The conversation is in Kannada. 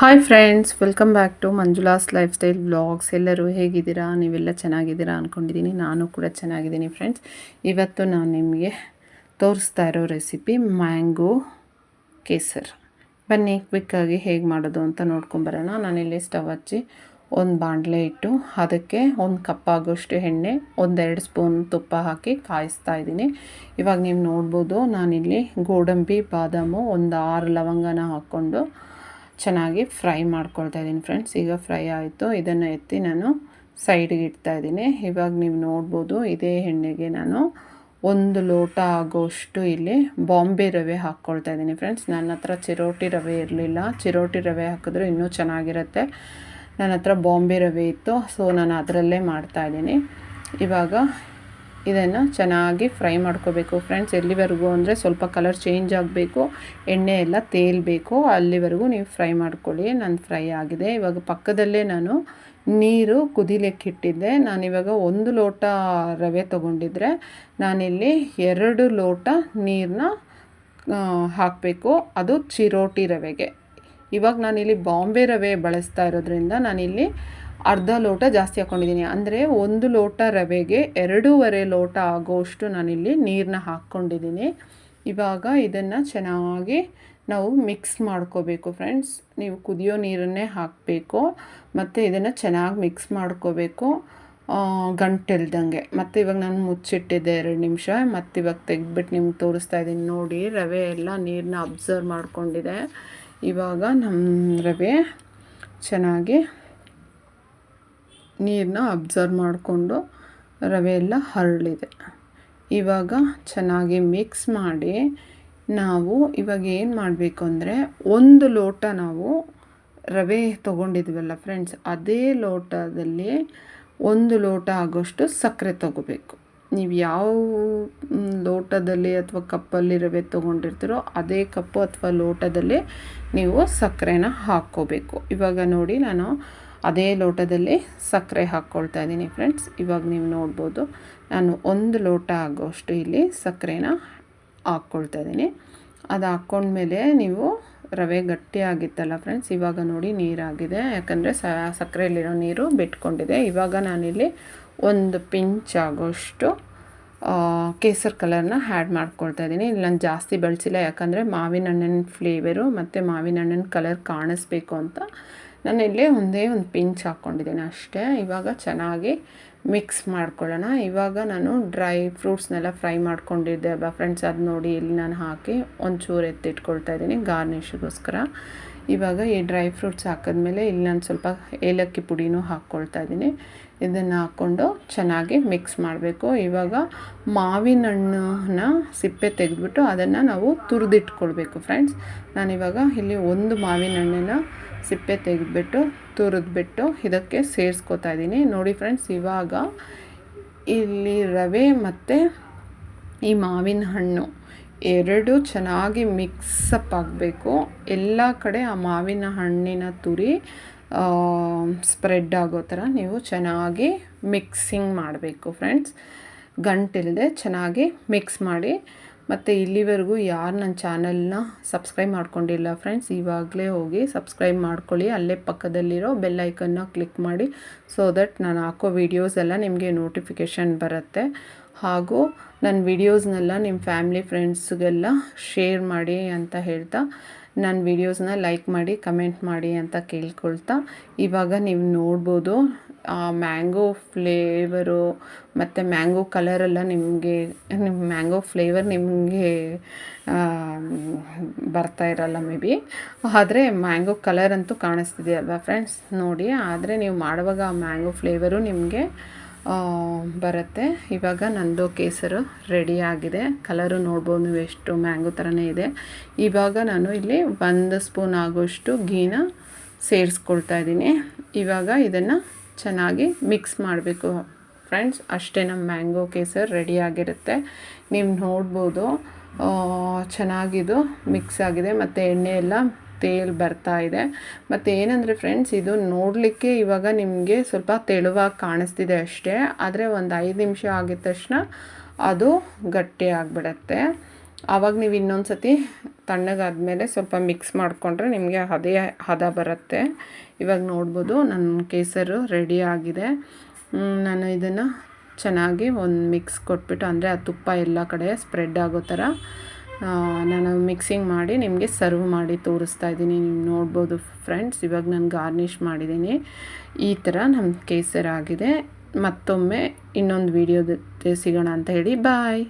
Hi friends welcome back to Manjula's lifestyle vlogs ಎಲ್ಲರೂ ಹೇಗಿದ್ದೀರಾ? ನೀವೆಲ್ಲ ಚೆನ್ನಾಗಿದ್ದೀರಾ ಅಂದ್ಕೊಂಡಿದ್ದೀನಿ ನಾನು ಕೂಡ ಚೆನ್ನಾಗಿದ್ದೀನಿ ಫ್ರೆಂಡ್ಸ್ ಇವತ್ತು ನಾನು ನಿಮಗೆ ತೋರಿಸ್ತಾ ಇರೋ ರೆಸಿಪಿ ಮ್ಯಾಂಗೋ ಕೇಸರ್. ಬನ್ನಿ ಕ್ವಿಕ್ಕಾಗಿ ಹೇಗೆ ಮಾಡೋದು ಅಂತ ನೋಡ್ಕೊಂಬರೋಣ ನಾನಿಲ್ಲಿ ಸ್ಟವ್ ಹಚ್ಚಿ ಒಂದು ಬಾಣಲೆ ಇಟ್ಟು ಅದಕ್ಕೆ ಒಂದು ಕಪ್ ಆಗೋಷ್ಟು ಎಣ್ಣೆ, ಒಂದೆರಡು ಸ್ಪೂನ್ ತುಪ್ಪ ಹಾಕಿ ಕಾಯಿಸ್ತಾ ಇದ್ದೀನಿ. ಇವಾಗ ನೀವು ನೋಡ್ಬೋದು ನಾನಿಲ್ಲಿ ಗೋಡಂಬಿ, ಬಾದಾಮು ಒಂದು ಆರು ಲವಂಗನ ಹಾಕ್ಕೊಂಡು ಚೆನ್ನಾಗಿ ಫ್ರೈ ಮಾಡ್ಕೊಳ್ತಾ ಇದ್ದೀನಿ ಫ್ರೆಂಡ್ಸ್. ಈಗ ಫ್ರೈ ಆಯಿತು. ಇದನ್ನು ಎತ್ತಿ ನಾನು ಸೈಡ್ಗೆ ಇಡ್ತಾ ಇದ್ದೀನಿ. ಇವಾಗ ನೀವು ನೋಡ್ಬೋದು ಇದೇ ಎಣ್ಣೆಗೆ ನಾನು ಒಂದು ಲೋಟ ಆಗೋಷ್ಟು ಇಲ್ಲಿ ಬಾಂಬೆ ರವೆ ಹಾಕ್ಕೊಳ್ತಾ ಇದ್ದೀನಿ ಫ್ರೆಂಡ್ಸ್. ನನ್ನ ಹತ್ರ ಚಿರೋಟಿ ರವೆ ಇರಲಿಲ್ಲ. ಚಿರೋಟಿ ರವೆ ಹಾಕಿದ್ರೆ ಇನ್ನೂ ಚೆನ್ನಾಗಿರುತ್ತೆ. ನನ್ನ ಹತ್ರ ಬಾಂಬೆ ರವೆ ಇತ್ತು. ಸೊ, ನಾನು ಅದರಲ್ಲೇ ಮಾಡ್ತಾಯಿದ್ದೀನಿ ಇವಾಗ ಇದನ್ನು ಚೆನ್ನಾಗಿ ಫ್ರೈ ಮಾಡ್ಕೋಬೇಕು. ಫ್ರೆಂಡ್ಸ್, ಎಲ್ಲಿವರೆಗೂ ಅಂದರೆ ಸ್ವಲ್ಪ ಕಲರ್ ಚೇಂಜ್ ಆಗಬೇಕು, ಎಣ್ಣೆ ಎಲ್ಲ ತೇಲ್ಬೇಕು, ಅಲ್ಲಿವರೆಗೂ ನೀವು ಫ್ರೈ ಮಾಡ್ಕೊಳ್ಳಿ. ನಾನು ಫ್ರೈ ಆಗಿದೆ. ಇವಾಗ ಪಕ್ಕದಲ್ಲೇ ನಾನು ನೀರು ಕುದಿಲಿಕ್ಕೆ ಇಟ್ಟಿದ್ದೆ. ನಾನಿವಾಗ ಒಂದು ಲೋಟ ರವೆ ತೊಗೊಂಡಿದ್ರೆ ನಾನಿಲ್ಲಿ ಎರಡು ಲೋಟ ನೀರನ್ನ ಹಾಕಬೇಕು. ಅದು ಚಿರೋಟಿ ರವೆಗೆ. ಇವಾಗ ನಾನಿಲ್ಲಿ ಬಾಂಬೆ ರವೆ ಬಳಸ್ತಾ ಇರೋದ್ರಿಂದ ನಾನಿಲ್ಲಿ ಅರ್ಧ ಲೋಟ ಜಾಸ್ತಿ ಹಾಕ್ಕೊಂಡಿದ್ದೀನಿ ಅಂದರೆ ಒಂದು ಲೋಟ ರವೆಗೆ ಎರಡೂವರೆ ಲೋಟ ಆಗೋಷ್ಟು ನಾನಿಲ್ಲಿ ನೀರನ್ನ ಹಾಕ್ಕೊಂಡಿದ್ದೀನಿ. ಇವಾಗ ಇದನ್ನು ಚೆನ್ನಾಗಿ ನಾವು ಮಿಕ್ಸ್ ಮಾಡ್ಕೋಬೇಕು ಫ್ರೆಂಡ್ಸ್ ನೀವು ಕುದಿಯೋ ನೀರನ್ನೇ ಹಾಕಬೇಕು. ಮತ್ತು ಇದನ್ನು ಚೆನ್ನಾಗಿ ಮಿಕ್ಸ್ ಮಾಡ್ಕೋಬೇಕು. ಗಂಟೆಲ್ದಂಗೆ. ಮತ್ತು ಇವಾಗ ನಾನು ಮುಚ್ಚಿಟ್ಟಿದ್ದೆ ಎರಡು ನಿಮಿಷ. ಮತ್ತು ಇವಾಗ ತೆಗೆದ್ಬಿಟ್ಟು ನಿಮ್ಗೆ ತೋರಿಸ್ತಾ ಇದ್ದೀನಿ. ನೋಡಿ, ರವೆ ಎಲ್ಲ ನೀರನ್ನ ಅಬ್ಸರ್ವ್ ಮಾಡ್ಕೊಂಡಿದೆ. ಇವಾಗ ನಮ್ಮ ರವೆ ಚೆನ್ನಾಗಿ ನೀರನ್ನ ಅಬ್ಸರ್ವ್ ಮಾಡಿಕೊಂಡು ರವೆ ಎಲ್ಲ ಹರಳಿದೆ. ಇವಾಗ ಚೆನ್ನಾಗಿ ಮಿಕ್ಸ್ ಮಾಡಿ ನಾವು ಇವಾಗ ಏನು ಮಾಡಬೇಕು ಅಂದರೆ ಒಂದು ಲೋಟ ನಾವು ರವೆ ತೊಗೊಂಡಿದ್ವಲ್ಲ ಫ್ರೆಂಡ್ಸ್ ಅದೇ ಲೋಟದಲ್ಲಿ ಒಂದು ಲೋಟ ಆಗೋಷ್ಟು ಸಕ್ಕರೆ ತೊಗೋಬೇಕು. ನೀವು ಯಾವ ಲೋಟದಲ್ಲಿ ಅಥವಾ ಕಪ್ಪಲ್ಲಿ ರವೆ ತೊಗೊಂಡಿರ್ತೀರೋ ಅದೇ ಕಪ್ಪು ಅಥವಾ ಲೋಟದಲ್ಲಿ ನೀವು ಸಕ್ಕರೆನ ಹಾಕ್ಕೋಬೇಕು. ಇವಾಗ ನೋಡಿ ನಾನು ಅದೇ ಲೋಟದಲ್ಲಿ ಸಕ್ಕರೆ ಹಾಕ್ಕೊಳ್ತಾ ಇದ್ದೀನಿ ಫ್ರೆಂಡ್ಸ್ ಇವಾಗ ನೀವು ನೋಡ್ಬೋದು, ನಾನು ಒಂದು ಲೋಟ ಆಗೋಷ್ಟು ಇಲ್ಲಿ ಸಕ್ಕರೆನ ಹಾಕ್ಕೊಳ್ತಾ ಇದ್ದೀನಿ. ಅದು ಹಾಕ್ಕೊಂಡ್ಮೇಲೆ ನೀವು ರವೆ ಗಟ್ಟಿ ಆಗಿತ್ತಲ್ಲ ಫ್ರೆಂಡ್ಸ್ ಇವಾಗ ನೋಡಿ ನೀರಾಗಿದೆ. ಯಾಕಂದರೆ ಸಕ್ಕರೆಯಲ್ಲಿರೋ ನೀರು ಬಿಟ್ಕೊಂಡಿದೆ. ಇವಾಗ ನಾನಿಲ್ಲಿ ಒಂದು ಪಿಂಚ್ ಆಗೋಷ್ಟು ಕೇಸರ್ ಕಲರ್ನ ಹ್ಯಾಡ್ ಮಾಡ್ಕೊಳ್ತಾ ಇದ್ದೀನಿ. ಇಲ್ಲಿ ನಾನು ಜಾಸ್ತಿ ಬಳಸಿಲ್ಲ, ಯಾಕಂದರೆ ಮಾವಿನ ಹಣ್ಣಿನ ಫ್ಲೇವರು ಮತ್ತು ಮಾವಿನ ಹಣ್ಣಿನ ಕಲರ್ ಕಾಣಿಸ್ಬೇಕು ಅಂತ. ನಾನು ಒಂದೇ ಒಂದು ಪಿಂಚ್ ಹಾಕ್ಕೊಂಡಿದ್ದೀನಿ ಅಷ್ಟೇ. ಇವಾಗ ಚೆನ್ನಾಗಿ ಮಿಕ್ಸ್ ಮಾಡ್ಕೊಳ್ಳೋಣ. ಇವಾಗ ನಾನು ಡ್ರೈ ಫ್ರೂಟ್ಸ್ನೆಲ್ಲ ಫ್ರೈ ಮಾಡ್ಕೊಂಡಿದ್ದೆ. ಅಲ್ವಾ ಫ್ರೆಂಡ್ಸ್ ಅದು ನೋಡಿ ಇಲ್ಲಿ ನಾನು ಹಾಕಿ ಒಂಚೂರು ಎತ್ತಿಟ್ಕೊಳ್ತಾ ಇದ್ದೀನಿ ಗಾರ್ನಿಷ್ಗೋಸ್ಕರ ಇವಾಗ ಈ ಡ್ರೈ ಫ್ರೂಟ್ಸ್ ಹಾಕಿದ್ಮೇಲೆ ಇಲ್ಲಿ ನಾನು ಸ್ವಲ್ಪ ಏಲಕ್ಕಿ ಪುಡಿನೂ ಹಾಕ್ಕೊಳ್ತಾ ಇದ್ದೀನಿ. ಇದನ್ನು ಹಾಕ್ಕೊಂಡು ಚೆನ್ನಾಗಿ ಮಿಕ್ಸ್ ಮಾಡಬೇಕು. ಇವಾಗ ಮಾವಿನ ಹಣ್ಣನ್ನ ಸಿಪ್ಪೆ ತೆಗೆದ್ಬಿಟ್ಟು ಅದನ್ನು ನಾವು ತುರಿದಿಟ್ಕೊಳ್ಬೇಕು ಫ್ರೆಂಡ್ಸ್ ನಾನಿವಾಗ ಇಲ್ಲಿ ಒಂದು ಮಾವಿನ ಹಣ್ಣನ್ನು ಸಿಪ್ಪೆ ತೆಗೆದ್ಬಿಟ್ಟು ತುರಿದ್ಬಿಟ್ಟು ಇದಕ್ಕೆ ಸೇರಿಸ್ಕೋತಾ ಇದ್ದೀನಿ. ನೋಡಿ ಫ್ರೆಂಡ್ಸ್ ಇವಾಗ ಇಲ್ಲಿ ರವೆ ಮತ್ತು ಈ ಮಾವಿನ ಹಣ್ಣು ಎರಡು ಚೆನ್ನಾಗಿ ಮಿಕ್ಸಪ್ ಆಗಬೇಕು. ಎಲ್ಲ ಕಡೆ ಆ ಮಾವಿನ ಹಣ್ಣಿನ ತುರಿ ಸ್ಪ್ರೆಡ್ ಆಗೋ ಥರ ನೀವು ಚೆನ್ನಾಗಿ ಮಿಕ್ಸಿಂಗ್ ಮಾಡಬೇಕು ಫ್ರೆಂಡ್ಸ್ ಗಂಟಿಲ್ಲದೆ ಚೆನ್ನಾಗಿ ಮಿಕ್ಸ್ ಮಾಡಿ ಮತ್ತು ಇಲ್ಲಿವರೆಗೂ ಯಾರು ನನ್ನ ಚಾನಲ್ನ ಸಬ್ಸ್ಕ್ರೈಬ್ ಮಾಡ್ಕೊಂಡಿಲ್ಲ ಫ್ರೆಂಡ್ಸ್ ಇವಾಗಲೇ ಹೋಗಿ ಸಬ್ಸ್ಕ್ರೈಬ್ ಮಾಡ್ಕೊಳ್ಳಿ. ಅಲ್ಲೇ ಪಕ್ಕದಲ್ಲಿರೋ ಬೆಲ್ ಐಕನ್ನ ಕ್ಲಿಕ್ ಮಾಡಿ ಸೊ ದಟ್ ನಾನು ಹಾಕೋ ವೀಡಿಯೋಸ್ ಎಲ್ಲ ನಿಮಗೆ ನೋಟಿಫಿಕೇಷನ್ ಬರುತ್ತೆ. ಹಾಗೂ ನನ್ನ ವೀಡಿಯೋಸ್ನೆಲ್ಲ ನಿಮ್ಮ ಫ್ಯಾಮಿಲಿ ಫ್ರೆಂಡ್ಸ್ಗೆಲ್ಲ ಶೇರ್ ಮಾಡಿ ಅಂತ ಹೇಳ್ತಾ ನನ್ನ ವೀಡಿಯೋಸ್ನ ಲೈಕ್ ಮಾಡಿ ಕಮೆಂಟ್ ಮಾಡಿ ಅಂತ ಕೇಳ್ಕೊಳ್ತಾ, ಇವಾಗ ನೀವು ನೋಡ್ಬೋದು. ಮ್ಯಾಂಗೋ ಫ್ಲೇವರು ಮತ್ತು ಮ್ಯಾಂಗೋ ಕಲರೆಲ್ಲ ನಿಮಗೆ, ನಿಮ್ಮ ಮ್ಯಾಂಗೋ ಫ್ಲೇವರ್ ನಿಮಗೆ ಬರ್ತಾ ಇರಲ್ಲ ಮೇ ಬಿ. ಆದರೆ ಮ್ಯಾಂಗೋ ಕಲರ್ ಅಂತೂ ಕಾಣಿಸ್ತಿದೆ ಅಲ್ವಾ ಫ್ರೆಂಡ್ಸ್? ನೋಡಿ, ಆದರೆ ನೀವು ಮಾಡುವಾಗ ಆ ಮ್ಯಾಂಗೋ ಫ್ಲೇವರು ನಿಮಗೆ ಬರುತ್ತೆ. ಇವಾಗ ನಂದು ಕೇಸರು ರೆಡಿ ಆಗಿದೆ. ಕಲರು ನೋಡ್ಬೋದು ನೀವು ಎಷ್ಟು ಮ್ಯಾಂಗೋ ಥರನೇ ಇದೆ. ಇವಾಗ ನಾನು ಇಲ್ಲಿ ಒಂದು ಸ್ಪೂನ್ ಆಗೋಷ್ಟು ಗೀನ ಸೇರಿಸ್ಕೊಳ್ತಾ ಇದ್ದೀನಿ. ಇವಾಗ ಇದನ್ನು ಚೆನ್ನಾಗಿ ಮಿಕ್ಸ್ ಮಾಡಬೇಕು ಫ್ರೆಂಡ್ಸ್ ಅಷ್ಟೇ ನಮ್ಮ ಮ್ಯಾಂಗೋ ಕೇಸರ್ ರೆಡಿಯಾಗಿರುತ್ತೆ ನೀವು ನೋಡ್ಬೋದು ಚೆನ್ನಾಗಿದು ಮಿಕ್ಸ್ ಆಗಿದೆ. ಮತ್ತು ಎಣ್ಣೆ ಎಲ್ಲ ತೇಲ್ ಬರ್ತಾ ಇದೆ. ಮತ್ತು ಏನಂದರೆ ಫ್ರೆಂಡ್ಸ್ ಇದು ನೋಡಲಿಕ್ಕೆ ಇವಾಗ ನಿಮಗೆ ಸ್ವಲ್ಪ ತೆಳುವಾಗಿ ಕಾಣಿಸ್ತಿದೆ ಅಷ್ಟೇ. ಆದರೆ ಒಂದು ಐದು ನಿಮಿಷ ಆಗಿದ ತಕ್ಷಣ ಅದು ಗಟ್ಟಿ ಆಗಿಬಿಡತ್ತೆ. ಆವಾಗ ನೀವು ಇನ್ನೊಂದು ಸತಿ ತಣ್ಣಗಾದಮೇಲೆ ಸ್ವಲ್ಪ ಮಿಕ್ಸ್ ಮಾಡಿಕೊಂಡ್ರೆ ನಿಮಗೆ ಅದೇ ಹದ ಬರುತ್ತೆ. ಇವಾಗ ನೋಡ್ಬೋದು ನನ್ನ ಕೇಸರು ರೆಡಿ ಆಗಿದೆ. ನಾನು ಇದನ್ನು ಚೆನ್ನಾಗಿ ಒಂದು ಮಿಕ್ಸ್ ಕೊಟ್ಬಿಟ್ಟು, ಅಂದರೆ ಆ ತುಪ್ಪ ಎಲ್ಲ ಕಡೆ ಸ್ಪ್ರೆಡ್ ಆಗೋ ಥರ ನಾನು ಮಿಕ್ಸಿಂಗ್ ಮಾಡಿ ನಿಮಗೆ ಸರ್ವ್ ಮಾಡಿ ತೋರಿಸ್ತಾ ಇದ್ದೀನಿ. ನೀವು ನೋಡ್ಬೋದು ಫ್ರೆಂಡ್ಸ್ ಇವಾಗ ನಾನು ಗಾರ್ನಿಷ್ ಮಾಡಿದ್ದೀನಿ. ಈ ಥರ ನಮ್ಮ ಕೇಸರಾಗಿದೆ ಮತ್ತೊಮ್ಮೆ ಇನ್ನೊಂದು ವೀಡಿಯೋದ ಸಿಗೋಣ ಅಂತ ಹೇಳಿ. ಬಾಯ್